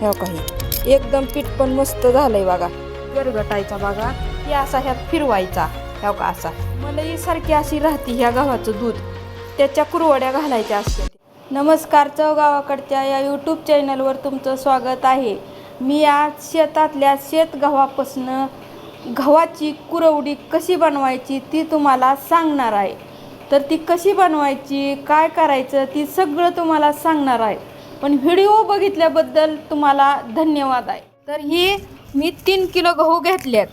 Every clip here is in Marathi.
हो ह्या काही एकदम पीठ पण मस्त झालंय बघा. गरगटायचा बघा की असा ह्यात फिरवायचा. ह्या का असा? मलाई सारखी अशी राहते ह्या गव्हाचं दूध. त्याच्या कुरवड्या घालायच्या असतात नमस्कार चवगावाकडच्या या यूट्यूब चॅनलवर तुमचं स्वागत आहे. मी आज शेतातल्या शेत गव्हापासनं गव्हाची कुरवडी कशी बनवायची ती तुम्हाला सांगणार आहे. तर ती कशी बनवायची काय करायचं ती सगळं तुम्हाला सांगणार आहे. पण व्हिडिओ बघितल्याबद्दल तुम्हाला धन्यवाद आहे. तर ही मी तीन किलो गहू घेतल्यात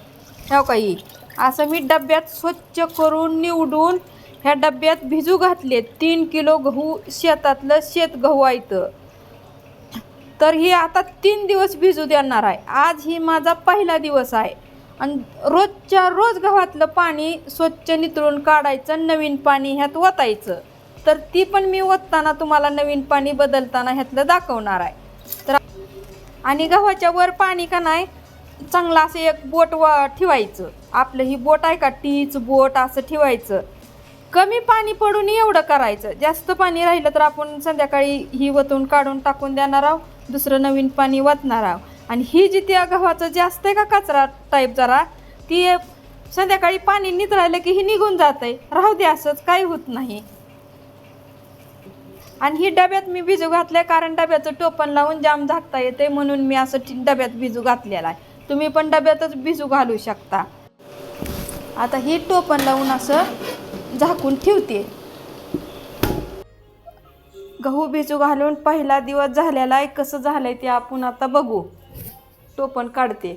ह्या हो काही असं मी डब्यात स्वच्छ करून निवडून ह्या डब्यात भिजू घातले तीन किलो गहू शेतातलं शेत गहू आहे तर ही आता तीन दिवस भिजू देणार आहे. आज ही माझा पहिला दिवस आहे. आणि रोजच्या रोज गव्हातलं पाणी स्वच्छ नितळून काढायचं नवीन पाणी ह्यात ओतायचं. तर ती पण मी ओतताना तुम्हाला नवीन पाणी बदलताना ह्यातलं दाखवणार आहे. तर आणि गव्हाच्या वर पाणी का नाही चांगलं असं एक बोट वा ठेवायचं. आपलं ही बोट आहे का टीच बोट असं ठेवायचं. कमी पाणी पडून एवढं करायचं. जास्त पाणी राहिलं तर आपण संध्याकाळी ही वतून काढून टाकून देणार आहोत. दुसरं नवीन पाणी वतणार आहोत. आणि ही जी त्या गव्हाचं जास्त आहे का कचरा टाईप जरा ती संध्याकाळी पाणी नित राहिलं की ही निघून जात आहे राहू दे असंच काही होत नाही. आणि ही डब्यात मी भिजू घातलंय कारण डब्याचं टोपण लावून जाम झाकता येते म्हणून मी असं डब्यात भिजू घातलेला आहे. तुम्ही पण डब्यातच भिजू घालू शकता. आता ही टोपण लावून असं झाकून ठेवते. गहू भिजू घालून पहिला दिवस झालेला आहे. कसं झालंय ते आपण आता बघू. टोपण काढते.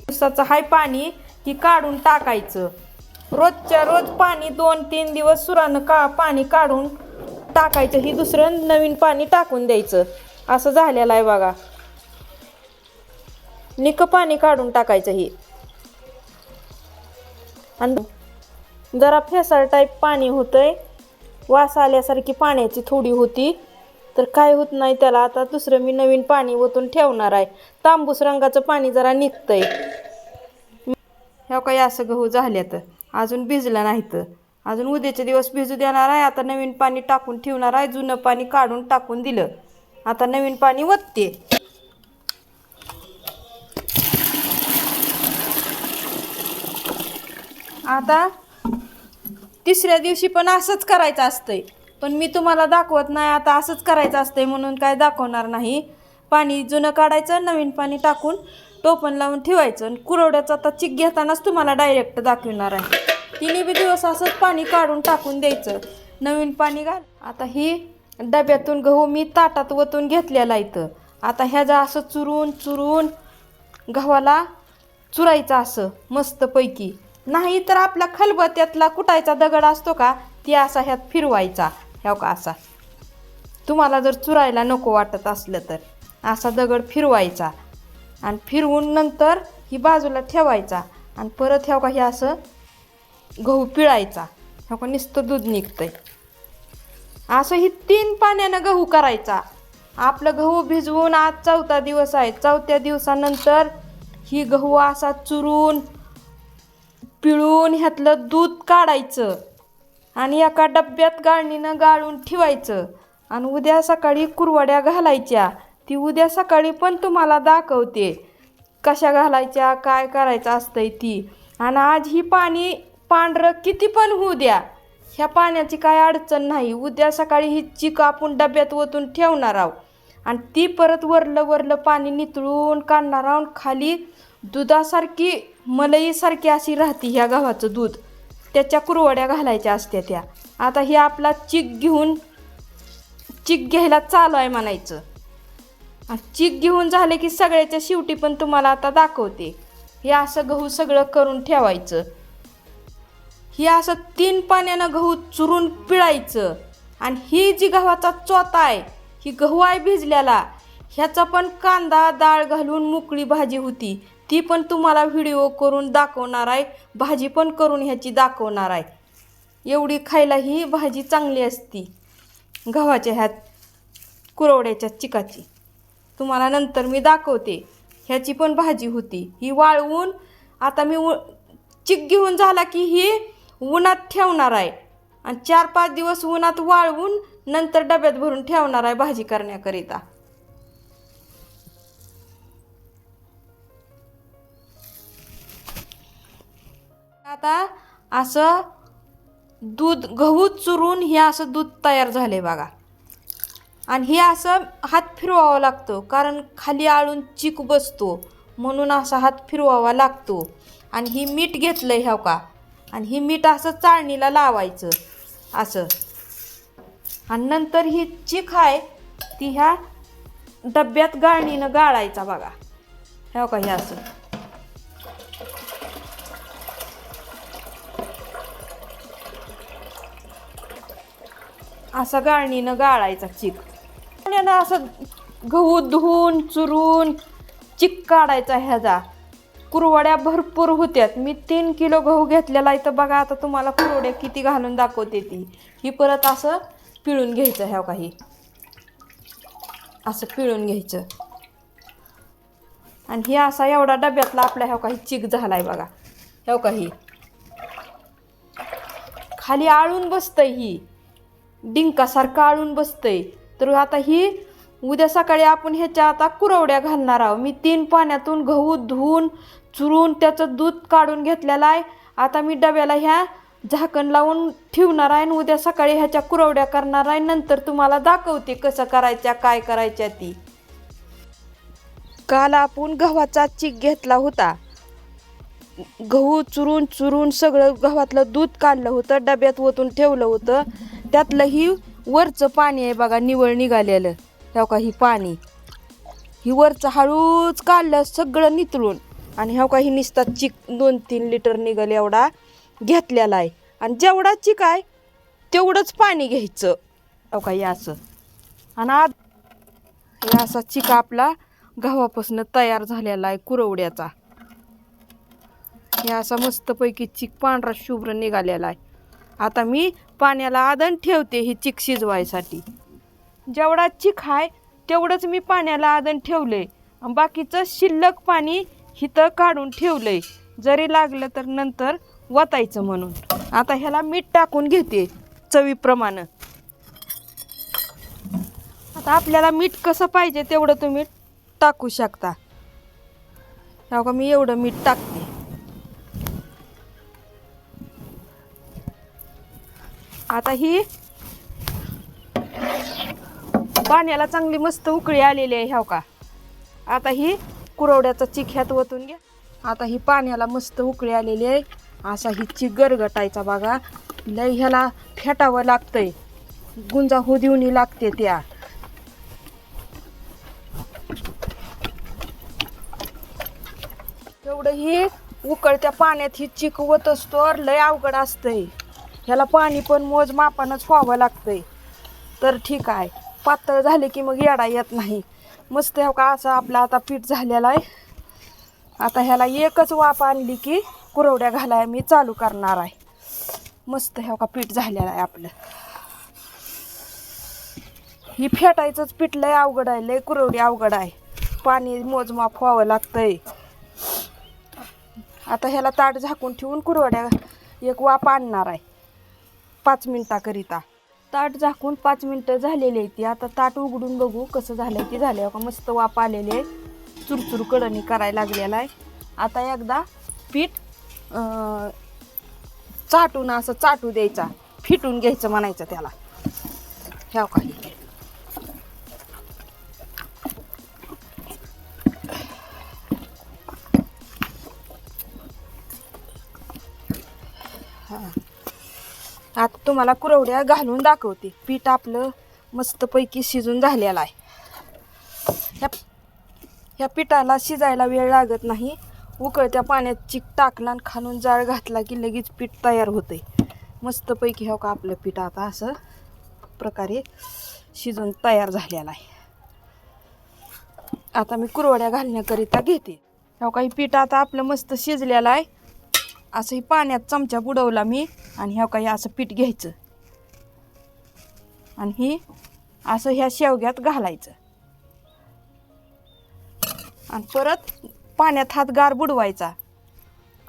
दिवसाचं हाय पाणी. की काढून टाकायचं. रोजच्या रोज पाणी दोन तीन दिवस सुरानं का पाणी काढून टाकायचं. ही दुसरं नवीन पाणी टाकून द्यायचं. असं झालेलं आहे बघा. निक पाणी काढून टाकायचं ही. आणि जरा फेसाळ टाईप पाणी होतंय. वास आल्यासारखी पाण्याची थोडी होती. तर काय होत नाही त्याला. आता दुसरं मी नवीन पाणी ओतून ठेवणार आहे. तांबूस रंगाचं पाणी जरा निघतंय. ह्या काही असं गहू झाल्यात. अजून भिजलं नाही तर अजून उद्याचे दिवस भिजू देणार आहे. आता नवीन पाणी टाकून ठेवणार आहे. जुनं पाणी काढून टाकून दिलं. आता नवीन पाणी वतते आता तिसऱ्या दिवशी पण असंच करायचं असतंय. पण मी तुम्हाला दाखवत नाही. आता असंच करायचं असतंय म्हणून काय दाखवणार नाही. पाणी जुनं काढायचं नवीन पाणी टाकून टोपण लावून ठेवायचं आणि कुरवड्याचं आता चिक घेतानाच तुम्हाला डायरेक्ट दाखवणार आहे. तिन्ही बी दिवस असंच पाणी काढून टाकून द्यायचं. नवीन पाणी घाल. आता ही डब्यातून गहू मी ताटात वतून घेतलेला इथं. आता ह्याचा असं चुरून चुरून गव्हाला चुरायचं असं मस्तपैकी. नाही तर आपला खलबत्यातला कुटायचा दगड असतो का? ती असा ह्यात फिरवायचा. ह्या का असा. तुम्हाला जर चुरायला नको वाटत असलं तर असा दगड फिरवायचा. आणि फिरवून नंतर ही बाजूला ठेवायचा आणि परत ह्या का हे असं गहू पिळायचा. ह्या का नुसतं दूध निघतंय. असं ही तीन पाण्यानं गहू करायचा. आपलं गहू भिजवून आज चौथा दिवस आहे. चौथ्या दिवसानंतर ही गहू असा चुरून पिळून ह्यातलं दूध काढायचं आणि एका डब्यात गाळणीनं गाळून ठेवायचं. आणि उद्या सकाळी कुरवड्या घालायच्या. ती उद्या सकाळी पण तुम्हाला दाखवते. कशा घालायच्या काय करायचं असतंय ती. आणि आज ही पाणी पांढरं किती पण होऊ द्या. ह्या पाण्याची काय अडचण नाही. उद्या सकाळी ही चिक आपण डब्यात ओतून ठेवणार आहोत. आणि ती परत वरलं वरलं पाणी नितळून काढणार आहोत. खाली दुधासारखी मलईसारखी अशी राहते ह्या गव्हाचं दूध. त्याच्या कुरवड्या घालायच्या असत्या त्या. आता हे आपला चिक घेऊन चिक घ्यायला चालू आहे म्हणायचं. चिक घेऊन झाले की सगळ्याच्या शेवटी पण तुम्हाला आता दाखवते. हे असं गहू सगळं करून ठेवायचं. हे असं तीन पाण्यानं गहू चुरून पिळायचं. आणि ही जी गव्हाचा चोता आहे ही गहू आहे भिजल्याला ह्याचा पण कांदा डाळ घालून मोकळी भाजी होती. ती पण तुम्हाला व्हिडिओ करून दाखवणार आहे भाजी पण करून ह्याची दाखवणार आहे. एवढी खायला ही भाजी चांगली असती गव्हाच्या ह्यात कुरवड्याच्या चिकाची. तुम्हाला नंतर मी दाखवते. ह्याची पण भाजी होती. ही वाळवून आता मी उ चिक घेऊन झाला की ही उन्हात ठेवणार आहे. आणि चार पाच दिवस उन्हात वाळवून नंतर डब्यात भरून ठेवणार आहे भाजी करण्याकरिता. आता असं दूध गहू चुरून हे असं दूध तयार झाले बघा. आणि हे असं हात फिरवावा लागतं कारण खाली आळून चिक बसतो. म्हणून असा हात फिरवावा लागतो. आणि ही मीठ घेतलं ह्या हो का? आणि ही मीठ असं चाळणीला लावायचं असं. आणि नंतर ही चिक आहे ती ह्या डब्यात गाळणीनं गाळायचा बघा. ह्या का हे असं. असा गाळणीनं गाळायचा चिक. असं गहू धुवून चुरून चिक काढायचा ह्याचा. कुरवड्या भरपूर होत्यात. मी तीन किलो गहू घेतलेला आहे तर बघा आता तुम्हाला कुरवड्या किती घालून दाखवते ती. ही परत असं पिळून घ्यायचं ह्या काही. असं पिळून घ्यायचं. आणि हे असा एवढा डब्यातला आपल्या ह्या काही चिक झालाय बघा. ह्या काही. खाली आळून बसतंय ही. डिंकासारखं आळून बसतंय. तर आता ही उद्या सकाळी आपण ह्याच्या आता कुरवड्या घालणार आहोत. मी तीन पाण्यातून गहू धुवून चुरून त्याचं दूध काढून घेतलेलं आहे. आता मी डब्याला ह्या झाकण लावून ठेवणार आहे आणि उद्या सकाळी ह्याच्या कुरवड्या करणार आहे. नंतर तुम्हाला दाखवते कसं करायच्या काय करायच्या ती. काल आपण गव्हाचा चिक घेतला होता. गहू चुरून चुरून सगळं गव्हातलं दूध काढलं होतं. डब्यात ओतून ठेवलं होतं. त्यातलं ही वरचं पाणी आहे बघा निवळ निघालेलं. ह्या का ही पाणी. ही वरचं हळूच काढलं सगळं नितळून. आणि ह्या का ही निसतात चिक दोन तीन लिटर निघाल एवढा घेतलेला आहे. आणि जेवढा चिक आहे तेवढंच पाणी घ्यायचं. ह्या का असं. आणि आज असा चिक आपला गव्हापासून तयार झालेला आहे कुरवड्याचा. हे असा मस्तपैकी चिक पांढरा शुभ्र निघालेला आहे. आता मी पाण्याला आदन ठेवते ही चिक शिजवायसाठी. जेवढा चिक आहे तेवढंच मी पाण्याला आदन आहे बाकीचं शिल्लक पाणी हिथं काढून ठेवलं आहे जरी लागलं तर नंतर वतायचं म्हणून. आता ह्याला मीठ टाकून घेते चवीप्रमाणे. आता आपल्याला मीठ कसं पाहिजे तेवढं तुम्ही टाकू शकता. का मी एवढं मीठ टाक आता ही पाण्याला चांगली मस्त उकळी आलेली आहे ह्याव का? आता ही कुरवड्याचा चिक ह्यात ओतून घ्या. आता ही पाण्याला मस्त उकळी आलेली आहे. असा ही चिक गरगटायचा बघा. लय ह्याला फेटावं लागतंय. गुंजा हो देऊनही लागते त्या. एवढं ही उकळत्या पाण्यात ही चिक वत असतो लय अवघड असतंय. ह्याला पाणी पण मोजमापानच व्हावं लागतंय. तर ठीक आहे. पातळ झाले की मग येडा येत नाही. मस्त हो का असं आपला आता पीठ झालेला आहे. आता ह्याला एकच वाफ आणली की कुरवड्या घालाय मी चालू करणार आहे. मस्त हो का पीठ झालेलं आहे आपलं. ही फेटायचंच पीठ लय अवघड आहे लय कुरवडी अवघड आहे. पाणी मोजमाप व्हावं लागतंय. आता ह्याला ताट झाकून ठेवून कुरवड्या एक वाफ आणणार आहे. पाच मिनटाकरिता. ताट झाकून पाच मिनटं झालेली आहे ती. आता ताट उघडून बघू कसं झालं आहे ती झाले का मस्त वाप आलेली आहे. चुरचुर कडणी करायला लागलेला आहे. आता एकदा पीठ चाटून असं चाटू द्यायचा. फिटून घ्यायचं म्हणायचं त्याला. ह्या काही आता तुम्हाला कुरवड्या घालून दाखवते. पीठ आपलं मस्तपैकी शिजून झालेलं आहे. ह्या ह्या पिठाला शिजायला वेळ लागत नाही. उकळत्या पाण्यात चिक टाकला आणि खालून जाळ घातला की लगेच पीठ तयार होते मस्तपैकी हो का आपलं पीठ आता असं प्रकारे शिजून तयार झालेलं आहे. आता मी कुरवड्या घालण्याकरिता घेते. हो काही पीठ आता आपलं मस्त शिजलेलं आहे. असंही पाण्यात चमचा बुडवला मी आणि ह्या काही असं पीठ घ्यायचं. आणि ही असं ह्या शेवग्यात घालायचं. आणि परत पाण्यात हात गार बुडवायचा.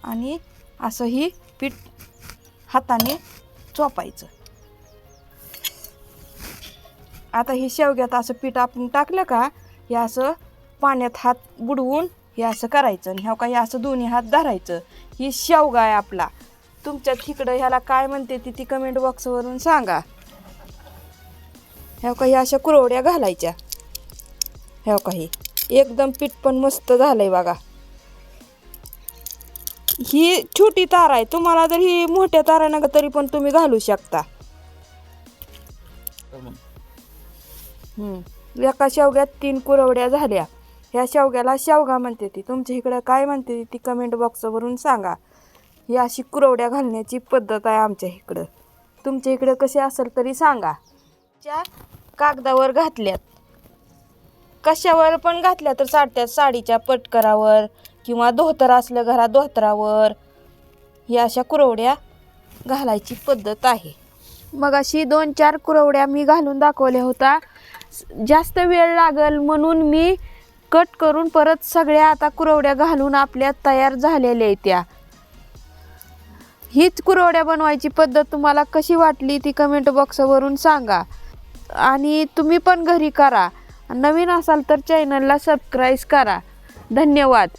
आणि असं ही पीठ हाताने चोपायचं. आता ही शेवग्यात असं पीठ आपण टाकलं का हे असं पाण्यात हात बुडवून हे असं करायचं आणि ह्या का हे असं दोन्ही हात धरायचं. ही शेवगा आहे आपला. तुमच्या तिकडं ह्याला काय म्हणते ती ती कमेंट बॉक्सवरून सांगा. ह्या काही अशा कुरवड्या घालायच्या. ह्या काही एकदम पीठ पण मस्त झालंय बघा. ही छोटी तार आहे. तुम्हाला जर ही मोठ्या तारा नका तरी पण तुम्ही घालू शकता. हम्म. एका शेवग्यात तीन कुरवड्या झाल्या. ह्या शेवग्याला शेवगा म्हणते ती. तुमच्या इकडं काय म्हणते ती कमेंट बॉक्सवरून सांगा. ही अशी कुरवड्या घालण्याची पद्धत आहे आमच्या इकडं. तुमच्या इकडं कसे असेल तरी सांगा. च्या कागदावर घातल्यात. कशावर पण घातल्या तर चालत्यात साडीच्या पटकरावर किंवा धोतर असलं घरा धोतरावर. ही अशा कुरवड्या घालायची पद्धत आहे. मग अशी दोन चार कुरवड्या मी घालून दाखवल्या होता. जास्त वेळ लागल म्हणून मी कट करून परत सगळ्या आता कुरवड्या घालून आपल्या तयार झालेल्या आहेत त्या. हीच कुरवड्या बनवायची पद्धत तुम्हाला कशी वाटली ती कमेंट बॉक्सवरून सांगा. आणि तुम्ही पण घरी करा. नवीन असाल तर चॅनलला सबस्क्राईब करा. धन्यवाद.